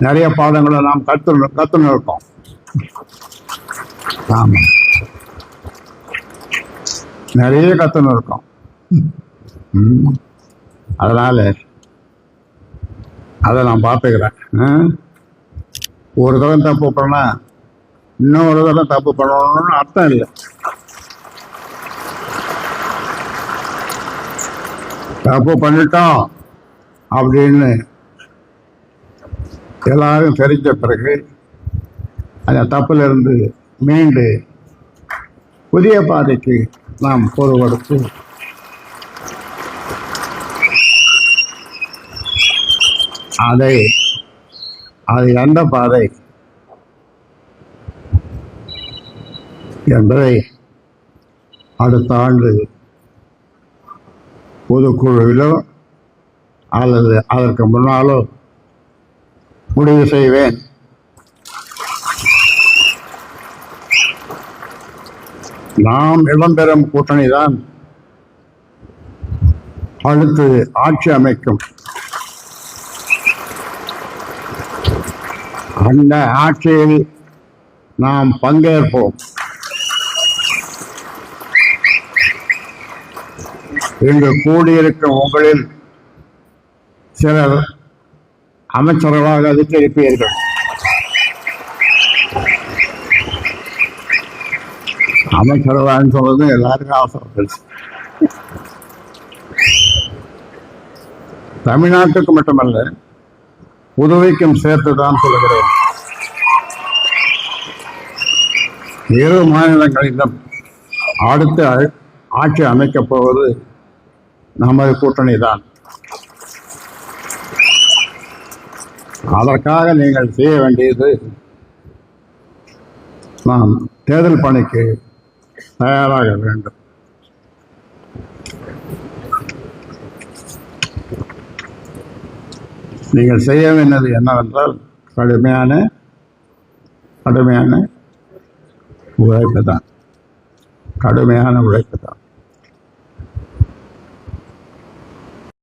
நிறைய பாடங்களை நாம் கற்று கற்றுன்னு இருக்கோம் ஆமாம் நிறைய கற்றுன்னு இருக்கோம் ம். அதனால அதை நான் பார்த்துக்கிறேன். ஒரு தடவை தப்பு பண்ணா இன்னொரு தடவை தப்பு பண்ணணும்னு அர்த்தம் இல்லை. தப்பு பண்ணிட்டோம் அப்படின்னு எல்லாரும் தெரிஞ்ச பிறகு அந்த தப்பிலிருந்து மீண்டு புதிய பாதைக்கு நாம் பொறுவெடுத்து அதை அது அந்த பாதை என்பதை அடுத்த ஆண்டு பொதுக்குழுவிலோ அல்லது அதற்கு முன்னாலோ முடிவு செய்வேன். நாம் இடம்பெறும் கூட்டணி தான் அடுத்து ஆட்சி அமைக்கும். அந்த ஆட்சியில் நாம் பங்கேற்போம். இங்கு கூடியிருக்கும் உங்களில் சிலர் அமைச்சர்களாக அதிகரிப்பீர்கள். அமைச்சர்களான்னு சொல்றது எல்லாருக்கும் அவசரம் தமிழ்நாட்டுக்கு மட்டுமல்ல புதுவைக்கும் சேர்த்து தான் சொல்லுகிறேன். இரு மாநிலங்களிலும் அடுத்து ஆட்சி அமைக்கப் போவது நமது கூட்டணி தான் அதற்காக நீங்கள் செய்ய வேண்டியது நாம் தேர்தல் பணிக்கு தயாராக வேண்டும். நீங்கள் செய்ய வேண்டியது என்னவென்றால் கடுமையான கடுமையான உழைப்பு தான். கடுமையான உழைப்பு தான்.